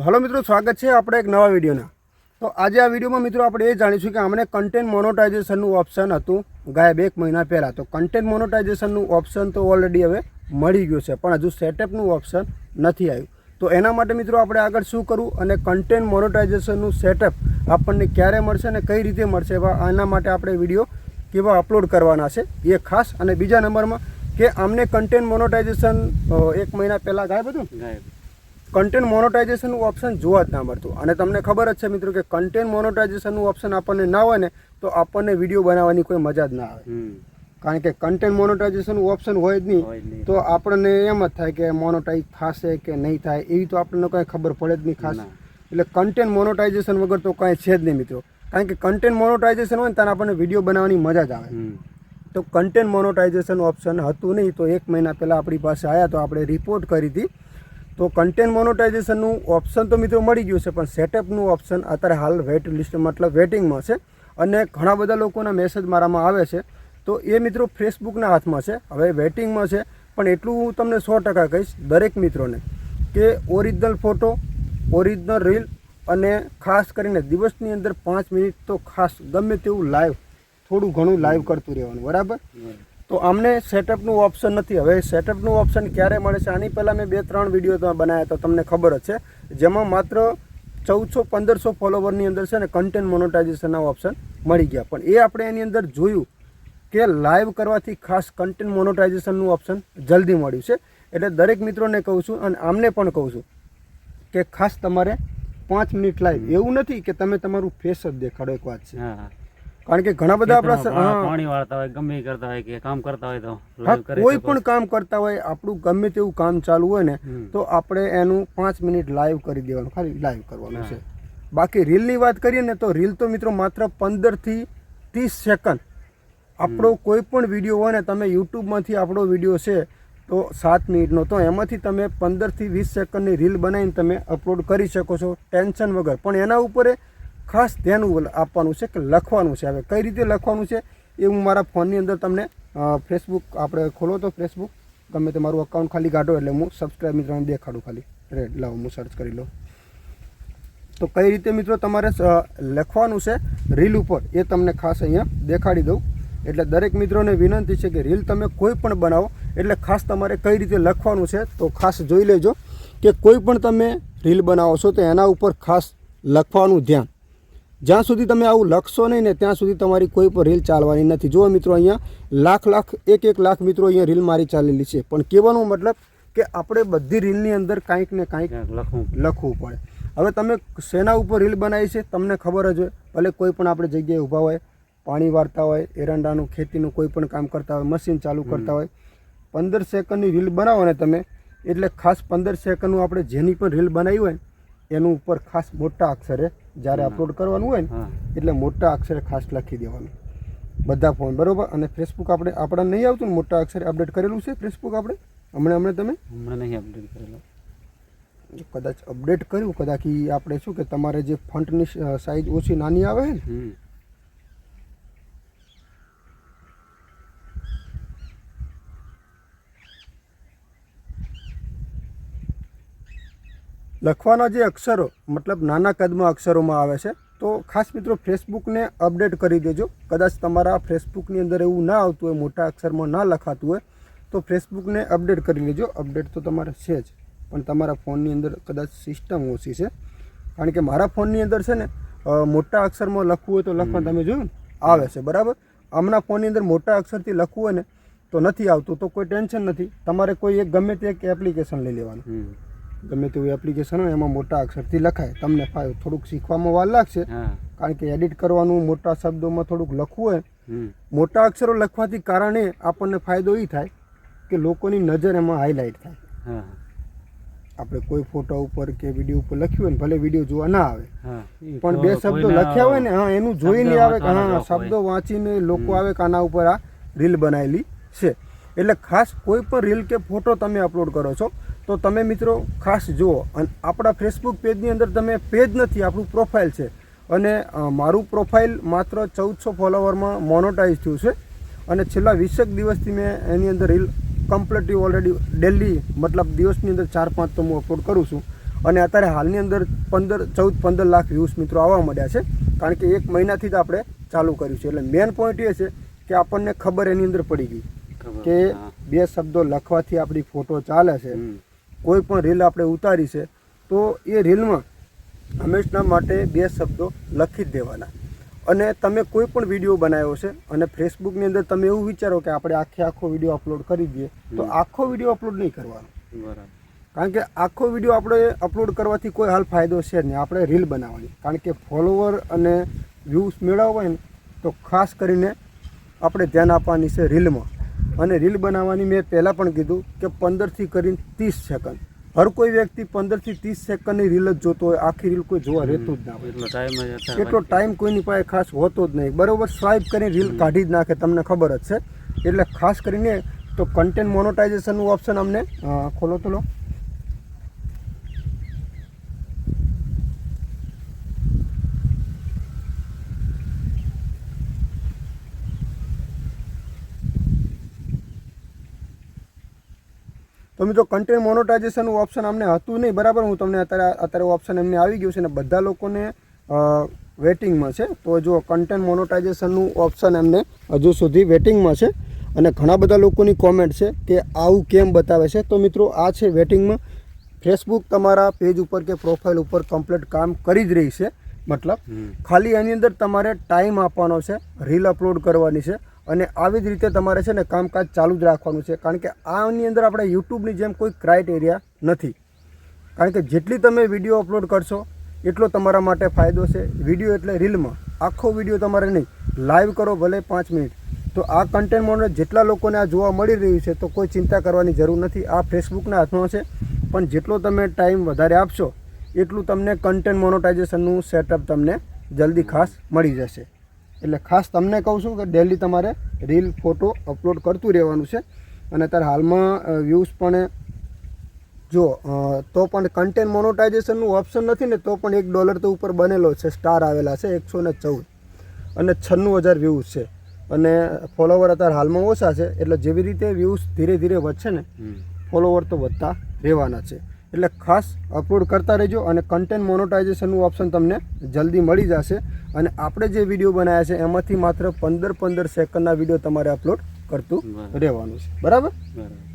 તો હલો મિત્રો, સ્વાગત છે આપણે એક નવા વિડીયોના. તો આજે આ વિડીયોમાં મિત્રો આપણે એ જાણીશું કે અમને કન્ટેન્ટ મોનોટાઇઝેશનનું ઓપ્શન હતું ગાયબ એક મહિના પહેલાં. તો કન્ટેન્ટ મોનોટાઇઝેશનનું ઓપ્શન તો ઓલરેડી હવે મળી ગયું છે, પણ હજુ સેટઅપનું ઓપ્શન નથી આવ્યું. તો એના માટે મિત્રો આપણે આગળ શું કરવું અને કન્ટેન્ટ મોનોટાઇઝેશનનું સેટઅપ આપણને ક્યારે મળશે અને કઈ રીતે મળશે એવા આના માટે આપણે વીડિયો કેવા અપલોડ કરવાના છે એ ખાસ અને બીજા નંબરમાં કે અમને કન્ટેન્ટ મોનોટાઇઝેશન એક મહિના પહેલાં ગાયબ હતું? ગાયબ. કન્ટેન્ટ મોનોટાઇઝેશનનું ઓપ્શન જોવા જ ના મળતું. અને તમને ખબર જ છે મિત્રો કે કન્ટેન્ટ મોનોટાઇઝેશનનું ઓપ્શન આપણને ના હોય ને તો આપણને વીડિયો બનાવવાની કોઈ મજા જ ના આવે. કારણ કે કન્ટેન્ટ મોનોટાઇઝેશનનું ઓપ્શન હોય જ નહીં. તો આપણને એમ જ થાય કે મોનોટાઇઝ થશે કે નહીં થાય એવી તો આપણને કંઈ ખબર પડે જ નહીં ખાસ. એટલે કન્ટેન્ટ મોનોટાઇઝેશન વગર તો કાંઈ છે જ નહીં મિત્રો. કારણ કે કન્ટેન્ટ મોનોટાઇઝેશન હોય ને ત્યારે આપણને વીડિયો બનાવવાની મજા જ આવે. તો કન્ટેન્ટ મોનોટાઇઝેશન ઓપ્શન હતું નહીં તો એક મહિના પહેલાં આપણી પાસે આવ્યા તો આપણે રિપોર્ટ કરી હતી તો કન્ટેન્ટ મોનોટાઇઝેશનનું ઓપ્શન તો મિત્રો મળી ગયું છે, પણ સેટઅપનું ઓપ્શન અત્યારે હાલ વેટ લિસ્ટ મતલબ વેટિંગમાં છે. અને ઘણા બધા લોકોના મેસેજ મારામાં આવે છે. તો એ મિત્રો ફેસબુકના હાથમાં છે. હવે વેટિંગમાં છે. પણ એટલું હું તમને સો ટકા કહીશ, દરેક મિત્રોને, કે ઓરિજિનલ ફોટો ઓરિજિનલ રીલ અને ખાસ કરીને દિવસની અંદર પાંચ મિનિટ તો ખાસ ગમે તેવું લાઈવ થોડું ઘણું લાઈવ કરતું રહેવાનું બરાબર. તો અમને સેટઅપનું ઓપ્શન નથી. હવે સેટઅપનું ઓપ્શન ક્યારે મળે છે? આની પહેલાં મેં બે ત્રણ વીડિયો બનાવ્યા હતા તમને ખબર જ છે. જેમાં માત્ર ચૌદસો પંદરસો ફોલોવરની અંદર છે ને કન્ટેન્ટ મોનોટાઇઝેશનના ઓપ્શન મળી ગયા. પણ એ આપણે એની અંદર જોયું કે લાઈવ કરવાથી ખાસ કન્ટેન્ટ મોનોટાઇઝેશનનું ઓપ્શન જલ્દી મળ્યું છે. એટલે દરેક મિત્રોને કહું છું અને આમને પણ કહું છું કે ખાસ તમારે પાંચ મિનિટ લાઈવ એવું નથી કે તમે તમારું ફેસ જ દેખાડો એક વાત છે. કારણ કે ઘણા બધા આપણા પાણી વાળતા હોય ગમે કરતા હોય કે કામ કરતા હોય તો કોઈ પણ કામ કરતા હોય આપણું ગમે તેવું કામ ચાલુ હોય ને તો આપણે એનું પાંચ મિનિટ લાઈવ કરી દેવાનું ખાલી લાઈવ કરવાનું છે. બાકી રીલની વાત કરીએ ને તો રીલ તો મિત્રો માત્ર પંદરથી ત્રીસ સેકન્ડ આપણો કોઈ પણ વીડિયો હોય ને તમે યુટ્યુબમાંથી આપણો વીડિયો છે તો સાત મિનિટનો. તો એમાંથી તમે પંદરથી વીસ સેકન્ડની રીલ બનાવીને તમે અપલોડ કરી શકો છો ટેન્શન વગર. પણ એના ઉપર ખાસ ધ્યાન આપવાનું છે કે લખવાનું છે. હવે કઈ રીતે લખવાનું છે એ હું મારા ફોનની અંદર તમને ફેસબુક આપણે ખોલો તો ફેસબુક ગમે તે મારું અકાઉન્ટ ખાલી કાઢો એટલે હું સબસ્ક્રાઈબ મિત્રોને દેખાડું ખાલી. રેડ લાવો, હું સર્ચ કરી લઉં. તો કઈ રીતે મિત્રો તમારે લખવાનું છે રીલ ઉપર એ તમને ખાસ અહીંયા દેખાડી દઉં. એટલે દરેક મિત્રોને વિનંતી છે કે રીલ તમે કોઈ પણ બનાવો, એટલે ખાસ તમારે કઈ રીતે લખવાનું છે તો ખાસ જોઈ લેજો કે કોઈ પણ તમે રીલ બનાવો છો તો એના ઉપર ખાસ લખવાનું ધ્યાન. જ્યાં સુધી તમે આવું લખશો નહીં ને ત્યાં સુધી તમારી કોઈ પણ રીલ ચાલવાની નથી. જુઓ મિત્રો અહીંયા લાખ લાખ એક એક લાખ મિત્રો અહીંયા રીલ મારી ચાલેલી છે. પણ કહેવાનો મતલબ કે આપણે બધી રીલની અંદર કાંઈક ને કાંઈક લખવું લખવું પડે. હવે તમે શેના ઉપર રીલ બનાવી છે તમને ખબર જ હોય. ભલે કોઈ પણ આપણે જગ્યાએ ઊભા હોય પાણી વાળતા હોય એરંડાનું ખેતીનું કોઈ પણ કામ કરતા હોય મશીન ચાલુ કરતા હોય પંદર સેકન્ડની રીલ બનાવો ને તમે એટલે ખાસ પંદર સેકન્ડનું આપણે જેની પણ રીલ બનાવી હોય એનું ઉપર ખાસ મોટા અક્ષરે જ્યારે અપલોડ કરવાનું હોય ને એટલે મોટા અક્ષરે ખાસ લખી દેવાનું. બધા ફોન બરોબર? અને ફેસબુક આપણે આપણા નહીં આવતું ને મોટા અક્ષરે અપડેટ કરેલું છે ફેસબુક આપણે? હમણાં હમણાં તમે? હમણાં નહીં અપડેટ કરેલો. કદાચ અપડેટ કર્યું કદાચ આપણે શું કે તમારે જે ફંટની સાઇઝ ઓછી નાની આવે છે ને લખવાના જે અક્ષરો મતલબ નાના કદમાં અક્ષરોમાં આવે છે તો ખાસ મિત્રો ફેસબુકને અપડેટ કરી દેજો. કદાચ તમારા ફેસબુકની અંદર એવું ના આવતું હોય મોટા અક્ષરમાં ના લખાતું હોય તો ફેસબુકને અપડેટ કરી લેજો. અપડેટ તો તમારે છે જ પણ તમારા ફોનની અંદર કદાચ સિસ્ટમ ઓછી છે. કારણ કે મારા ફોનની અંદર છે ને મોટા અક્ષરમાં લખવું હોય તો લખવા તમે જોયું ને આવે છે બરાબર? હમણાં ફોનની અંદર મોટા અક્ષરથી લખવું હોય ને તો નથી આવતું તો કોઈ ટેન્શન નથી. તમારે કોઈ એક ગમે તે એક એપ્લિકેશન લઈ લેવાનું. ગમે તેવું એપ્લિકેશન હોય એમાં મોટા અક્ષરથી લખાય. તમને ફાવે થોડુંક શીખવામાં વાર લાગશે. કારણ કે એડિટ કરવાનું મોટા શબ્દોમાં થોડુંક લખવું હોય. મોટા અક્ષરો લખવાથી કારણે આપણને ફાયદો એ થાય કે લોકોની નજર એમાં હાઇલાઇટ થાય. આપણે કોઈ ફોટો ઉપર કે વીડિયો ઉપર લખ્યું હોય ને ભલે વીડિયો જોવા ના આવે. પણ બે શબ્દો લખ્યા હોય ને હા એનું જોઈને આવે. કે હા શબ્દો વાંચીને લોકો આવે કે આના ઉપર આ રીલ બનાવેલી છે. એટલે ખાસ કોઈ પણ રીલ કે ફોટો તમે અપલોડ કરો છો તો તમે મિત્રો ખાસ જુઓ અને આપણા ફેસબુક પેજની અંદર તમે પેજ નથી આપણું પ્રોફાઇલ છે. અને મારું પ્રોફાઇલ માત્ર ચૌદસો ફોલોવરમાં મોનોટાઈઝ થયું છે. અને છેલ્લા વીસેક દિવસથી મેં એની અંદર રીલ કમ્પ્લીટલી ઓલરેડી ડેલી મતલબ દિવસની અંદર ચાર પાંચ તો હું અપલોડ કરું છું. અને અત્યારે હાલની અંદર પંદર ચૌદ પંદર લાખ વ્યૂઝ મિત્રો આવવા મળ્યા છે. કારણ કે એક મહિનાથી જ આપણે ચાલુ કર્યું છે. એટલે મેન પોઈન્ટ એ છે કે આપણને ખબર એની અંદર પડી ગઈ કે બે શબ્દો લખવાથી આપણી ફોટો ચાલે છે. કોઈ પણ રીલ આપણે ઉતારી છે તો એ રીલમાં હંમેશના માટે બે શબ્દો લખી જ દેવાના. અને તમે કોઈ પણ વીડિયો બનાવ્યો છે અને ફેસબુકની અંદર તમે એવું વિચારો કે આપણે આખે આખો વીડિયો અપલોડ કરી દઈએ તો આખો વીડિયો અપલોડ નહીં કરવાનો. કારણ કે આખો વીડિયો આપણે અપલોડ કરવાથી કોઈ હાલ ફાયદો છે નહીં આપણે રીલ બનાવવાની. કારણ કે ફોલોવર અને વ્યૂઝ મેળવવા હોય ને તો ખાસ કરીને આપણે ધ્યાન આપવાની છે રીલમાં. અને રીલ બનાવવાની મેં પહેલાં પણ કીધું કે પંદરથી કરીને ત્રીસ સેકન્ડ. હર કોઈ વ્યક્તિ પંદરથી ત્રીસ સેકન્ડની રીલ જ જોતો હોય આખી રીલ કોઈ જોવા રહેતું જ ના હોય. એટલો ટાઈમ એટલો ટાઈમ કોઈની પાસે ખાસ હોતો જ નહીં. બરાબર સ્વાઇપ કરીને રીલ કાઢી જ નાખે તમને ખબર જ છે. એટલે ખાસ કરીને તો કન્ટેન્ટ મોનોટાઇઝેશનનું ઓપ્શન અમને ખોલો તો લો. તો મિત્રો કન્ટેન્ટ મોનોટાઇઝેશનનું ઓપ્શન અમને હતું નહીં. બરાબર હું તમને અત્યારે અત્યારે ઓપ્શન એમને આવી ગયું છે અને બધા લોકોને વેટિંગમાં છે. તો જો કન્ટેન્ટ મોનોટાઇઝેશનનું ઓપ્શન એમને હજુ સુધી વેટિંગમાં છે. અને ઘણા બધા લોકોની કોમેન્ટ છે કે આવું કેમ બતાવે છે. તો મિત્રો આ છે વેટિંગમાં ફેસબુક તમારા પેજ ઉપર કે પ્રોફાઇલ ઉપર કમ્પ્લીટ કામ કરી જ રહી છે. મતલબ ખાલી એની અંદર તમારે ટાઈમ આપવાનો છે રીલ અપલોડ કરવાની છે. અને આવી જ રીતે તમારે છે ને કામકાજ ચાલુ જ રાખવાનું છે. કારણ કે આની અંદર આપણે યુટ્યુબની જેમ કોઈ ક્રાઇટેરિયા નથી. કારણ કે જેટલી તમે વીડિયો અપલોડ કરશો, એટલો તમારા માટે ફાયદો છે. વીડિયો એટલે રીલમાં. આખો વીડિયો તમારે નહીં. લાઈવ કરો ભલે પાંચ મિનિટ. તો આ કન્ટેન્ટ મોડલ જેટલા લોકોને આ જોવા મળી રહ્યું છે તો કોઈ ચિંતા કરવાની જરૂર નથી. આ ફેસબુકના હાથમાં છે. પણ જેટલો તમે ટાઈમ વધારે આપશો, એટલું તમને કન્ટેન્ટ મોનોટાઇઝેશનનું સેટઅપ તમને જલ્દી ખાસ મળી જશે. એટલે ખાસ તમને કહું છું કે ડેલી તમારે રીલ ફોટો અપલોડ કરતું રહેવાનું છે. અને અત્યારે હાલમાં વ્યૂઝ પણ જો તો પણ કન્ટેન્ટ મોનોટાઇઝેશનનું ઓપ્શન નથી ને તો પણ એક ડોલર તો ઉપર બનેલો છે સ્ટાર આવેલા છે એકસો ને ચૌદ. અને છન્નું હજાર વ્યૂઝ છે. અને ફોલોવર અત્યારે હાલમાં ઓછા છે એટલે જેવી રીતે વ્યૂઝ ધીરે ધીરે વધશે ને ફોલોવર તો વધતા રહેવાના છે. એટલે ખાસ અપલોડ કરતા રહેજો અને કન્ટેન્ટ મોનોટાઇઝેશનનું ઓપ્શન તમને જલ્દી મળી જશે. અને આપણે જે વીડિયો બનાવ્યા છે એમાંથી માત્ર પંદર પંદર સેકન્ડના વીડિયો તમારે અપલોડ કરતું રહેવાનું છે. બરાબર? બરાબર.